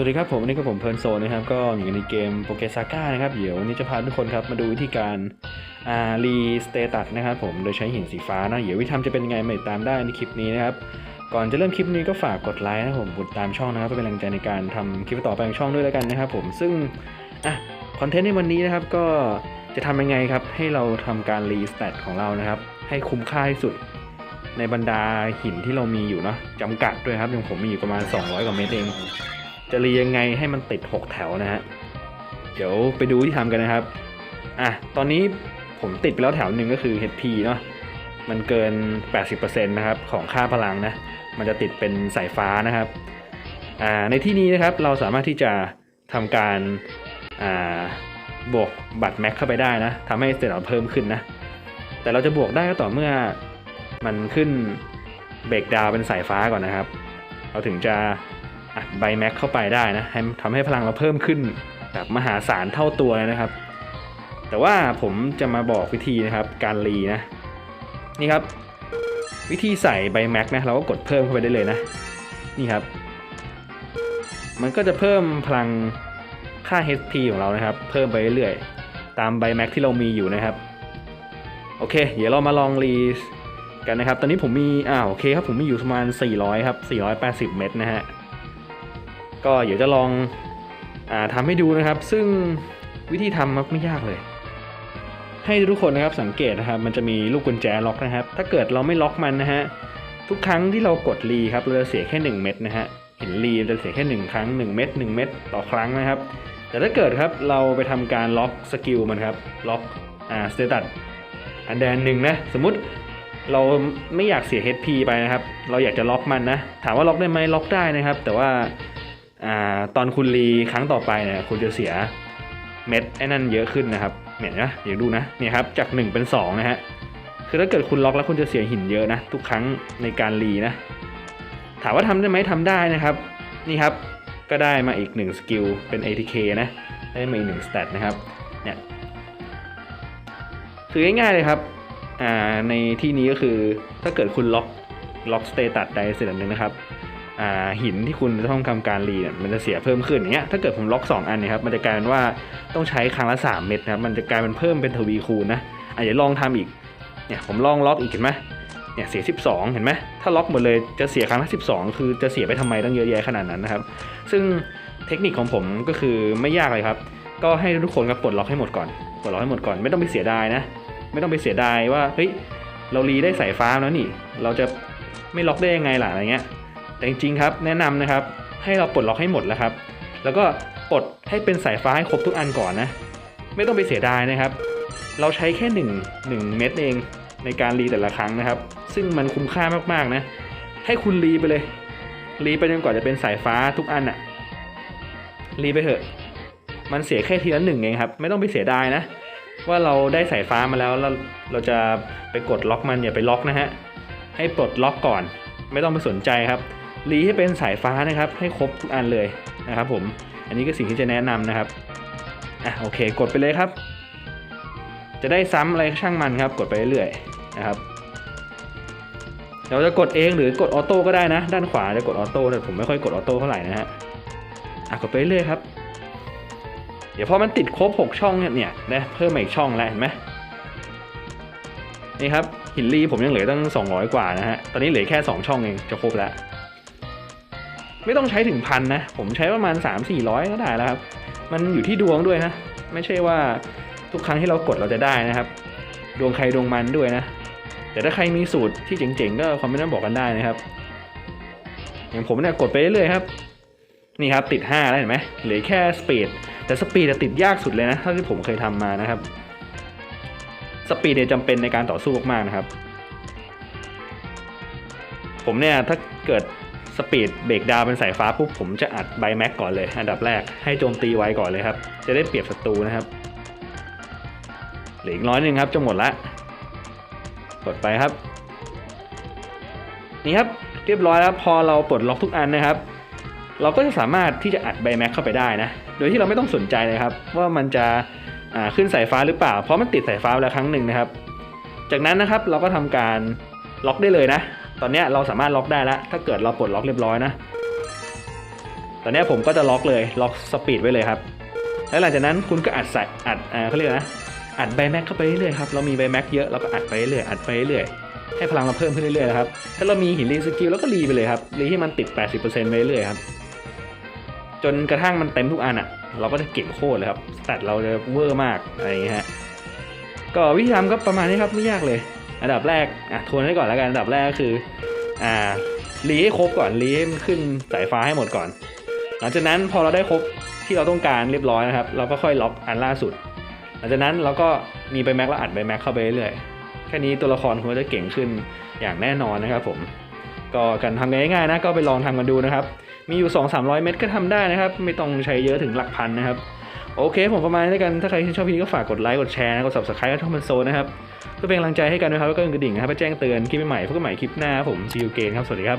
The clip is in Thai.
วัสดีครับผมวันนี้ก็ผมเพลินโซนนะครับก็อยู่ในเกมโปเกซาก้านะครับเดี๋ยววันนี้จะพาทุกคนครับมาดูวิธีการอ่ารีสเตตัสนะครับผมโดยใช้หินสีฟ้านะเดี๋ยววิธีทำจะเป็นยังไงมาติดตามได้ในคลิปนี้นะครับก่อนจะเริ่มคลิปนี้ก็ฝากกดไลค์นะผมกดตามช่องนะครับเพื่อเป็นกำลังใจในการทำคลิปต่อไปของช่องด้วยแล้วกันนะครับผมซึ่งอะคอนเทนต์ในวันนี้นะครับก็จะทำยังไงครับให้เราทำการรีสเตตของเรานะครับให้คุ้มค่าที่สุดในบรรดาหินที่เรามีอยู่เนาะจำกัดด้วยครับอย่างผมมีอยู่ประมาณ 200 กว่าเม็ดเอง จะรียังไงให้มันติด 6 แถวนะฮะ เดี๋ยวไปดูที่ทำกันนะครับ อะ ตอนนี้ผมติดไปแล้วแถวหนึ่งก็คือ HP เนาะ มันเกิน 80%นะครับ ของค่าพลังนะ มันจะติดเป็นสายฟ้านะครับ อ่า ในที่นี้นะครับ เราสามารถที่จะทำการ อ่า บวกบัตรแม็กเข้าไปได้นะทำให้สเตตเรเพิ่มขึ้นนะ แต่เราจะบวกได้ก็ต่อเมื่อมันขึ้นเบรกดาวเป็นสายฟ้าก่อนนะครับ เราถึงจะ อัดใบแม็กเข้าไปได้นะให้ทำให้พลังเราเพิ่มขึ้นแบบมหาศาลเท่าตัวเลยนะครับ แต่ว่าผมจะมาบอกวิธีนะครับการรีนะนี่ครับ วิธีใส่ใบแม็กนะเราก็กดเพิ่มเข้าไปได้เลยนะนี่ครับ มันก็จะเพิ่มพลังค่า HP ของเรานะครับ เพิ่มไปเรื่อยๆตามใบแม็กที่เรามีอยู่นะครับโอเค เดี๋ยวเรามาลองรีกันนะครับ ตอนนี้ผมมีอ่าโอเคครับ ผมมีอยู่ประมาณ 400 ครับ 480 เม็ดนะฮะ ก็เดี๋ยวจะลองอทำให้ดูนะครับ ซึ่งวิธีทำมันไม่ยากเลย ให้ทุกคนนะครับสังเกตนะครับมันจะมีลูกกุญแจล็อกนะครับ ถ้าเกิดเราไม่ล็อกมันนะฮะทุกครั้งที่เรากดรีครับเราจะเสียแค่ 1 เม็ดนะฮะเห็นรีจะเสียแค่ 1 ครั้ง 1 เม็ด1เม็ดต่อครั้งนะครับ แต่ถ้าเกิดครับเราไปทำการล็อกสกิลมันครับล็อกอ่าสเตตัสอันแดนหนึ่งนะสมมุติเราไม่อยากเสีย HP ไปนะครับ เราอยากจะล็อกมันนะ ถามว่าล็อกได้ไหมล็อกได้นะครับ แต่ว่า อ่าตอนคุณรีครั้งต่อไปเนี่ยคุณจะเสียเม็ดไอ้นั่นเยอะขึ้นนะครับเห็นนะเดี๋ยวดูนะเนี่ยครับจาก 1 เป็น 2 นะฮะคือถ้าเกิดคุณล็อกแล้วคุณจะเสียหินเยอะนะ ทุกครั้งในการรีนะ ถามว่าทำได้ไหมทำได้นะครับ นี่ครับก็ได้มาอีก1สกิลเป็น ATK นะได้มาอีก1สเตตนะครับเนี่ยคือง่ายๆเลยครับในที่นี้ก็คือถ้าเกิดคุณล็อกล็อกสเตตัสใดเสร็จหนึ่งนะครับ หินที่คุณจะต้องทำการรีเนี่ยมันจะเสียเพิ่มขึ้นอย่างเงี้ยถ้าเกิดผมล็อก 2 อันเนี่ยครับมันจะกลายเป็นว่าต้องใช้ครั้งละ 3 เม็ดนะครับมันจะกลายเป็นเพิ่มเป็นทวีคูณนะอะเดี๋ยวลองทำอีกเนี่ยผมลองล็อกอีกเห็นไหมเนี่ยเสีย 12 เห็นไหมถ้าล็อกหมดเลยจะเสียครั้งละ12 คือจะเสียไปทำไมตั้งเยอะแยะขนาดนั้นนะครับ ซึ่งเทคนิคของผมก็คือไม่ยากเลยครับ ก็ให้ทุกคนครับปลดล็อกให้หมดก่อนปลดล็อกให้หมดก่อน ไม่ต้องไปเสียดายนะ ไม่ต้องไปเสียดายว่าเฮ้ยเรารีได้สายฟ้าแล้วนี่ เราจะไม่ล็อกได้ยังไงล่ะอะไรเงี้ย แต่จริงๆครับแนะนำนะครับให้เราปลดล็อกให้หมดแล้วครับ แล้วก็ปลดให้เป็นสายฟ้าให้ครบทุกอันก่อนนะ ไม่ต้องไปเสียดายนะครับ เราใช้แค่1 1เม็ดเองในการรีแต่ละครั้งนะครับ ซึ่งมันคุ้มค่ามากๆนะ ให้คุณรีไปเลยรีไปจนกว่าจะเป็นสายฟ้าทุกอันอะรีไปเถอะ มันเสียแค่ทีละหนึ่งเองครับ ไม่ต้องไปเสียดายนะ ว่าเราได้สายฟ้ามาแล้วเราเราจะไปกดล็อกมันอย่าไปล็อกนะฮะให้ปลดล็อกก่อน ไม่ต้องไปสนใจครับ รีให้เป็นสายฟ้านะครับ ให้ครบทุกอันเลยนะครับผม อันนี้ก็สิ่งที่จะแนะนำนะครับ อะโอเค กดไปเลยครับ จะได้ซ้ำอะไรช่างมันครับ กดไปเรื่อยๆนะครับ เราจะกดเองหรือกดออโต้ก็ได้นะ ด้านขวาจะกดออโต้แต่ผมไม่ค่อยกดออโต้เท่าไหร่นะฮะ อะกดไปเรื่อยครับ เดี๋ยวพอมันติดครบ 6 ช่องเนี่ยเนี่ยนะเพิ่มมาอีกช่องแล้วเห็นไหมนี่ครับหินรีผมยังเหลือตั้ง 200 กว่านะฮะ ตอนนี้เหลือแค่ 2 ช่องเองจะครบแล้ว ไม่ต้องใช้ถึงพันนะ ผมใช้ประมาณ 3 400 ก็ได้แล้วครับ มันอยู่ที่ดวงด้วยนะ ไม่ใช่ว่าทุกครั้งที่เรากดเราจะได้นะครับ ดวงใครดวงมันด้วยนะ แต่ถ้าใครมีสูตรที่เจ๋งๆ ก็คอมเมนต์มาบอกกันได้นะครับ อย่างผมเนี่ยกดไปเรื่อยๆครับ นี่ครับติด 5 แล้วเห็นไหมเหลือแค่สปีด แต่สปีดติดยากสุดเลยนะเท่าที่ผมเคยทำมานะครับ สปีดเนี่ยจำเป็นในการต่อสู้มากๆนะครับ ผมเนี่ยถ้าเกิด สปีดเบรกดาวเป็นสายฟ้าปุ๊บผมจะอัดไบแม็กก่อนเลย อันดับแรกให้โจมตีไวก่อนเลยครับ จะได้เปรียบศัตรูนะครับเหลืออีกร้อยหนึ่งครับจะหมดละกดไปครับ นี่ครับเรียบร้อยแล้วพอเราปลดล็อกทุกอันนะครับ เราก็จะสามารถที่จะอัดไบแม็กเข้าไปได้นะ โดยที่เราไม่ต้องสนใจเลยครับ ว่ามันจะขึ้นสายฟ้าหรือเปล่า เพราะมันติดสายฟ้าแล้วครั้งหนึ่งนะครับ จากนั้นนะครับเราก็ทำการล็อกได้เลยนะ ตอนนี้เราสามารถล็อกได้แล้ว ถ้าเกิดเราปลดล็อกเรียบร้อยนะ ตอนนี้ผมก็จะล็อกเลย ล็อกสปีดไว้เลยครับ แล้วหลังจากนั้นคุณก็อัดใส่ อัดอ่าเขาเรียกนะ อัดใบแม็กเข้าไปเรื่อยๆครับ เรามีใบแม็กเยอะเราก็อัดไปเรื่อยอัดไปเรื่อยให้พลังเราเพิ่มขึ้นเรื่อยๆนะครับ ถ้าเรามีหินรีสกิลแล้วก็รีไปเลยครับ รีให้มันติด 80%ไปเรื่อยๆครับ จนกระทั่งมันเต็มทุกอันอะ เราก็จะเก่งโคตรเลยครับ สแตทเราจะเวอร์มากอะไรอย่างเงี้ยฮะ ก็วิธีทำก็ประมาณนี้ครับไม่ยากเลย อันดับแรกอะทวนให้ก่อนแล้วกันอันดับแรกก็คืออ่ารีให้ครบก่อนรีให้มันขึ้นสายฟ้าให้หมดก่อน หลังจากนั้นพอเราได้ครบที่เราต้องการเรียบร้อยนะครับ เราก็ค่อยล็อกอันล่าสุด หลังจากนั้นเราก็มีใบแม็กแล้วอัดใบแม็กเข้าไปเรื่อยๆแค่นี้ตัวละครคุณจะเก่งขึ้นอย่างแน่นอนนะครับผมก็การทำกันง่ายๆนะก็ไปลองทำกันดูนะครับ มีอยู่ 2 3 0 0 เม็ดก็ทำได้นะครับ ไม่ต้องใช้เยอะถึงหลักพันนะครับ โอเค ผมประมาณนี้แล้วกัน ถ้าใครชอบพี่นี้ก็ฝากกดไลค์ กดแชร์นะ กด subscribe ก็ช่องมันโซนนะครับเพื่อเป็นกำลังใจให้กันนะครับ แล้วก็กระดิ่งนะครับเพื่อแจ้งเตือนคลิปใหม่ๆพบกันใหม่คลิปหน้าครับผมซีอูเกนครับ สวัสดีครับ